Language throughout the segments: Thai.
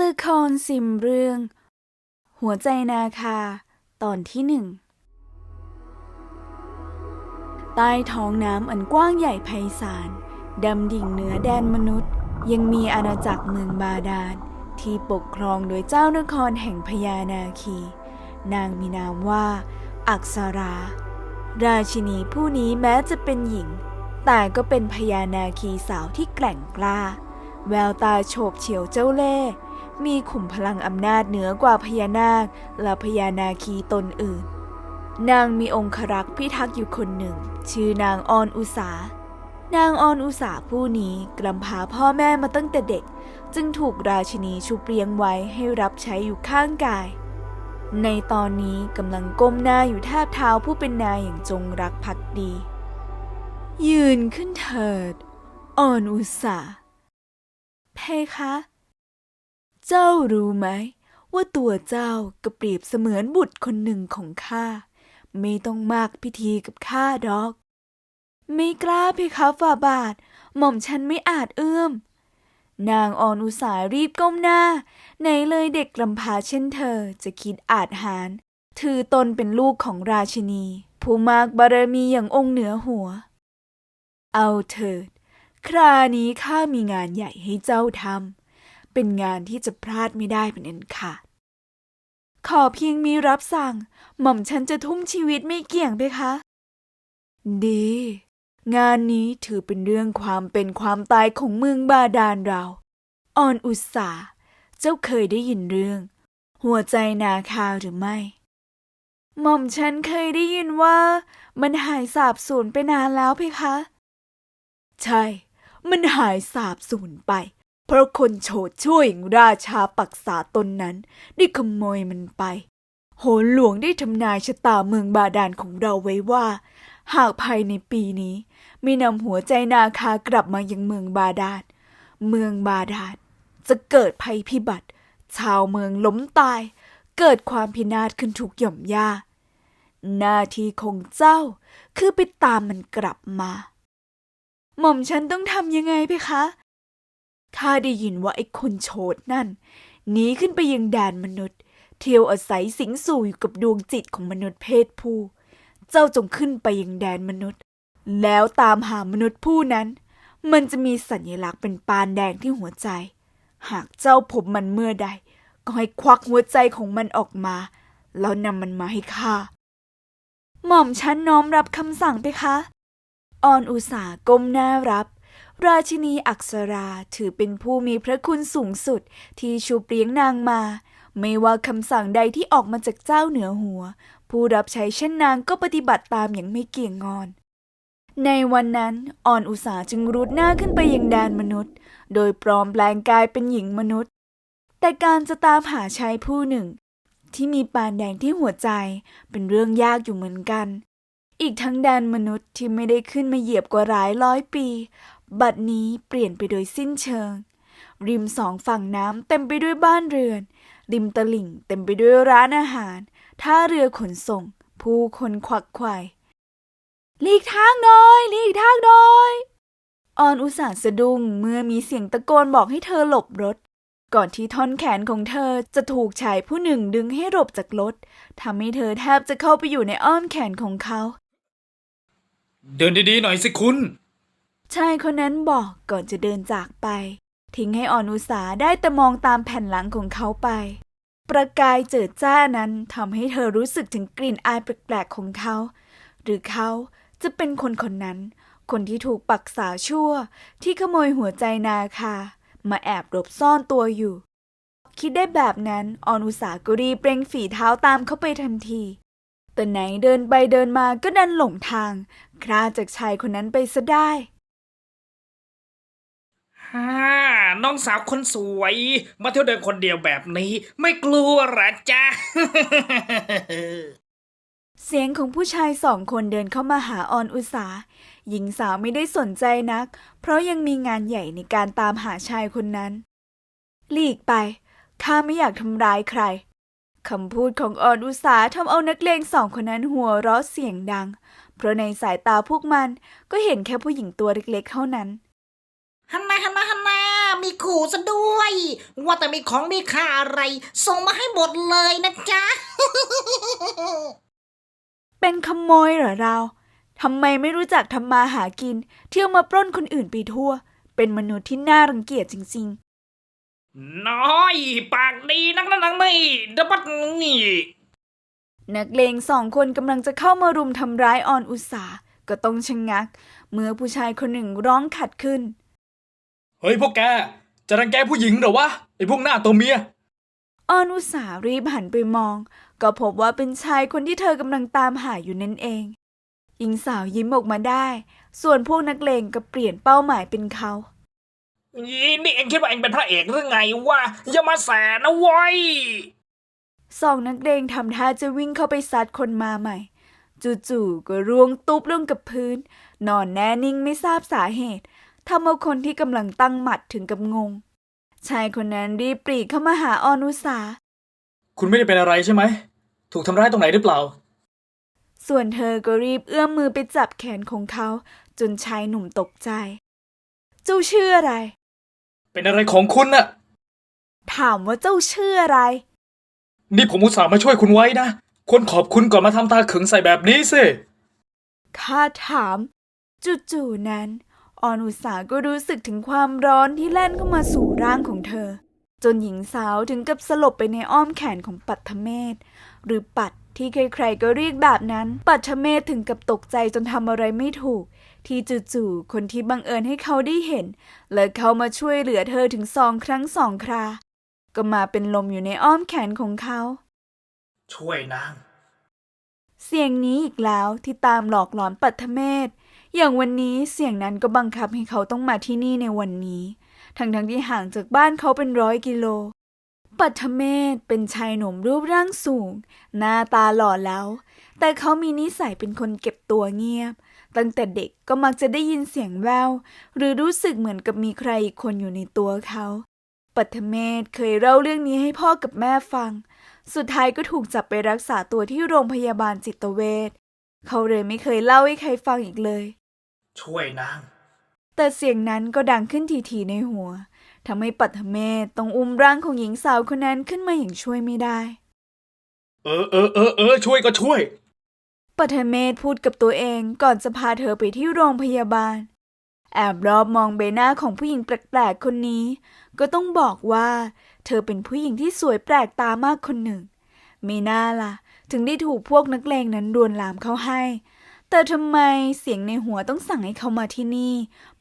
ละครสิมเรื่อง หัวใจนาคา ตอนที่หนึ่งใต้ท้องน้ำอันกว้างใหญ่ไพศาลดำดิ่งเหนือแดนมนุษย์ ยังมีอาณาจักรเมืองบาดาลที่ปกครองโดยเจ้านครแห่งพญานาคี นางมีนามว่า อักษรา ราชินีผู้นี้แม้จะเป็นหญิง แต่ก็เป็นพญานาคีสาวที่แกร่งกล้า แววตาโฉบเฉียวเจ้าเล่ห์ มีขุมพลังอำนาจเหนือกว่าพญานาคและพญานาคีตนอื่น นางมีองครักษ์พิทักษ์อยู่คนหนึ่ง ชื่อนางออนอุสานางออนอุสาผู้นี้กลำพาพ่อแม่มาตั้งแต่เด็ก จึงถูกราชินีชุบเลี้ยงไว้ให้รับใช้อยู่ข้างกาย ในตอนนี้กำลังก้มหน้าอยู่แทบเท้าผู้เป็นนายอย่างจงรักภักดี ยืนขึ้นเถิดออนอุสาเพคะ เจ้ารู้ไหม ว่าตัวเจ้าก็เปรียบเสมือนบุตรคนหนึ่งของข้า ไม่ต้องมากพิธีกับข้าดอก ไม่กล้าเพคะฝ่าบาท หม่อมฉันไม่อาจเอื้อม นางออนอุสารีบก้มหน้า ไหนเลยเด็กกำพร้าเช่นเธอจะคิดอาจหารถือตนเป็นลูกของราชินี ผู้มากบารมีอย่างองค์เหนือหัว เอาเถิด ครานี้ข้ามีงานใหญ่ให้เจ้าทำ เป็นงานที่จะพลาดไม่ได้เป็นอันขาดขอเพียงมีรับสั่ง หม่อมฉันจะทุ่มชีวิตไม่เกี่ยงไปคะ ดี งานนี้ถือเป็นเรื่องความเป็นความตายของเมืองบาดาลเรา ออนอุตสาเจ้าเคยได้ยินเรื่อง หัวใจนาคาหรือไม่ หม่อมฉันเคยได้ยินว่า มันหายสาบสูญไปนานแล้วเพคะ ใช่ มันหายสาบสูญไป เพราะคนโฉดช่วยอิงราชาปักษาตนนั้น ได้ขโมยมันไป โหนหลวงได้ทำนายชะตาเมืองบาดาลของเราไว้ว่า หากภายในปีนี้ไม่นำหัวใจนาคากลับมายังเมืองบาดาล เมืองบาดาลจะเกิดภัยพิบัติ ชาวเมืองล้มตาย เกิดความพินาศขึ้นทุกหย่อมย่าหน้าที่ของเจ้า คือไปตามมันกลับมา หม่อมฉันต้องทำยังไงเพคะ ข้าได้ยินว่าไอ้คนโฉดนั่นหนีขึ้นไปยังแดนมนุษย์ เที่ยวอาศัยสิงสู่อยู่กับดวงจิตของมนุษย์เพศผู้ เจ้าจงขึ้นไปยังแดนมนุษย์ แล้วตามหามนุษย์ผู้นั้น มันจะมีสัญลักษณ์เป็นปานแดงที่หัวใจ หากเจ้าพบมันเมื่อใด ก็ให้ควักหัวใจของมันออกมา แล้วนำมันมาให้ข้าหม่อมฉันน้อมรับคำสั่งไปคะ ออนอุสาก้มหน้ารับ ราชินีอักษราถือเป็นผู้มีพระคุณสูงสุดที่ชูเปลี้ยงนางมา ไม่ว่าคำสั่งใดที่ออกมาจากเจ้าเหนือหัว ผู้รับใช้เช่นนางก็ปฏิบัติตามอย่างไม่เกี่ยงงอน ในวันนั้นอ่อนอุสาจึงรุดหน้าขึ้นไปยังแดนมนุษย์ โดยปลอมแปลงกายเป็นหญิงมนุษย์ แต่การจะตามหาชายผู้หนึ่ง ที่มีปานแดงที่หัวใจเป็นเรื่องยากอยู่เหมือนกันอีกทั้งแดนมนุษย์ที่ไม่ได้ขึ้นมาเหยียบกว่าหลายร้อยปี บัดนี้เปลี่ยนไปโดยสิ้นเชิง ริมสองฝั่งน้ำเต็มไปด้วยบ้านเรือน ริมตลิ่งเต็มไปด้วยร้านอาหาร ท่าเรือขนส่ง ผู้คนควักไขว่หลีกทางหน่อยหลีกทางหน่อยออนอุตส่าห์สะดุ้งเมื่อมีเสียงตะโกนบอกให้เธอหลบรถ ก่อนที่ท่อนแขนของเธอจะถูกชายผู้หนึ่งดึงให้หลบจากรถทำให้เธอแทบจะเข้าไปอยู่ในอ้อมแขนของเขา เดินดีๆหน่อยสิคุณ ชายคนนั้นบอกก่อนจะเดินจากไป ทิ้งให้ออนอุสาได้แต่มองตามแผ่นหลังของเขาไป ประกายเจิดจ้านั้นทำให้เธอรู้สึกถึงกลิ่นอายแปลกๆของเขา หรือเขาจะเป็นคนคนนั้น คนที่ถูกปักษาชั่ว ที่ขโมยหัวใจนาคา มาแอบหลบซ่อนตัวอยู่ คิดได้แบบนั้นออนอุสาก็รีบเร่งฝีเท้าตามเขาไปทันทีแต่ไหนเดินไปเดินมาก็ดันหลงทางคลาดจากชายคนนั้นไปซะได้ ฮ่าน้องสาวคนสวย มาเที่ยวเดินคนเดียวแบบนี้ ไม่กลัวหรอจ๊ะ เสียงของผู้ชายสองคนเดินเข้ามาหาออนอุสาหญิงสาวไม่ได้สนใจนัก เพราะยังมีงานใหญ่ในการตามหาชายคนนั้น หลีกไป ข้าไม่อยากทำร้ายใคร คำพูดของออนอุสาทำเอานักเลงสองคนนั้นหัวเราะเสียงดัง เพราะในสายตาพวกมันก็เห็นแค่ผู้หญิงตัวเล็กๆเท่านั้น ฮันนาฮันนาฮันนามีขู่ซะด้วย ว่าแต่มีของมีค่าอะไร ส่งมาให้หมดเลยนะจ๊ะ เป็นขโมยเหรอเราทำไมไม่รู้จักทำมาหากิน เที่ยวมาปล้นคนอื่นไปทั่ว เป็นมนุษย์ที่น่ารังเกียจจริงน้อย ปากดีนักนะนังนี่ดับบัดนี่ๆนักเลงสองคนกำลังจะเข้ามารุมทำร้ายออนอุตสาก็ต้องชะงงัก เมื่อผู้ชายคนหนึ่งร้องขัดขึ้นเฮ้ยพวกแก จะรังแกผู้หญิงเหรอวะไอ้พวกหน้าตัวเมียออนอุตสารีบหันไปมอง ก็พบว่าเป็นชายคนที่เธอกำลังตามหาอยู่นั่นเอง หญิงสาวยิ้มออกมาได้ ส่วนพวกนักเลงก็เปลี่ยนเป้าหมายเป็นเขานี่นี่เองคิดว่าเองเป็นพระเอกหรือไงวะอย่ามาแสนะเว้ยสองนักเลงทำท่าจะวิ่งเข้าไปซัดคนมาใหม่ จู่ๆก็ร่วงตุ๊บลงกับพื้น นอนแน่นิ่งไม่ทราบสาเหตุ ทำเอาคนที่กำลังตั้งหมัดถึงกับงง ชายคนนั้นรีบปรีเข้ามาหาออนุสา คุณไม่ได้เป็นอะไรใช่ไหม ถูกทำร้ายตรงไหนหรือเปล่า ส่วนเธอก็รีบเอื้อมมือไปจับแขนของเขา จนชายหนุ่มตกใจ เจ้าชื่ออะไร เป็นอะไรของคุณน่ะ ถามว่าเจ้าชื่ออะไร นี่ผมอุตส่าห์มาช่วยคุณไว้นะควรขอบคุณก่อนมาทำตาขึงใส่แบบนี้สิ ข้าถาม จู่ๆนั้น ออนอุตสาก็รู้สึกถึงความร้อนที่แล่นเข้ามาสู่ร่างของเธอ จนหญิงสาวถึงกับสลบไปในอ้อมแขนของปัทเมศหรือปัดที่ใครๆก็เรียกแบบนั้น ปัทเมศถึงกับตกใจจนทำอะไรไม่ถูก ที่จู่ๆคนที่บังเอิญให้เขาได้เห็น และเขามาช่วยเหลือเธอถึงสองครั้งสองครา ก็มาเป็นลมอยู่ในอ้อมแขนของเขา ช่วยนางเสียงนี้อีกแล้วที่ตามหลอกหลอนปัทเมศ อย่างวันนี้เสียงนั้นก็บังคับให้เขาต้องมาที่นี่ในวันนี้ ทั้งทั้งๆที่ห่างจากบ้านเขาเป็นร้อยกิโล ปัทเมศเป็นชายหนุ่มรูปร่างสูง หน้าตาหล่อแล้ว แต่เขามีนิสัยเป็นคนเก็บตัวเงียบ ตั้งแต่เด็กก็มักจะได้ยินเสียงแววหรือรู้สึกเหมือนกับมีใครอีกคนอยู่ในตัวเขาปัทเมศเคยเล่าเรื่องนี้ให้พ่อกับแม่ฟัง สุดท้ายก็ถูกจับไปรักษาตัวที่โรงพยาบาลจิตเวชเขาเลยไม่เคยเล่าให้ใครฟังอีกเลย ช่วยนาง แต่เสียงนั้นก็ดังขึ้นทีๆในหัวทำให้ปัทเมศต้องอุ้มร่างของหญิงสาวคนนั้นขึ้นมาอย่างช่วยไม่ได้ เออเออเออเออช่วยก็ช่วย ปัทเมศพูดกับตัวเองก่อนจะพาเธอไปที่โรงพยาบาล แอบรอบมองใบหน้าของผู้หญิงแปลกๆคนนี้ ก็ต้องบอกว่า เธอเป็นผู้หญิงที่สวยแปลกตามากคนหนึ่งไม่น่าล่ะ ถึงได้ถูกพวกนักเลงนั้นดวนลามเข้าให้ แต่ทำไมเสียงในหัวต้องสั่งให้เขามาที่นี่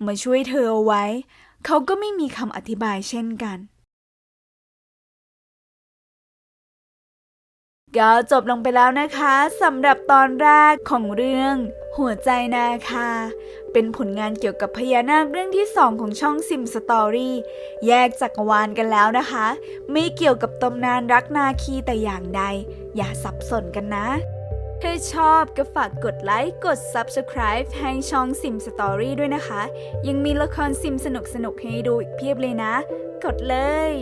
มาช่วยเธอเอาไว้ เขาก็ไม่มีคำอธิบายเช่นกันก็จบลงไปแล้วนะคะสำหรับตอนแรกของเรื่อง หัวใจนาคา เป็นผลงานเกี่ยวกับพญานาคเรื่องที่2ของช่องซิมสตอรี่แยกจักรวาลกันแล้วนะคะ ไม่เกี่ยวกับตำนานรักนาคีแต่อย่างใด อย่าสับสนกันนะ ถ้าชอบก็ฝากกดไลค์ กด Subscribe ให้ช่องซิมสตอรี่ด้วยนะคะ ยังมีละครซิมสนุกๆให้ดูอีกเพียบเลยนะ กดเลย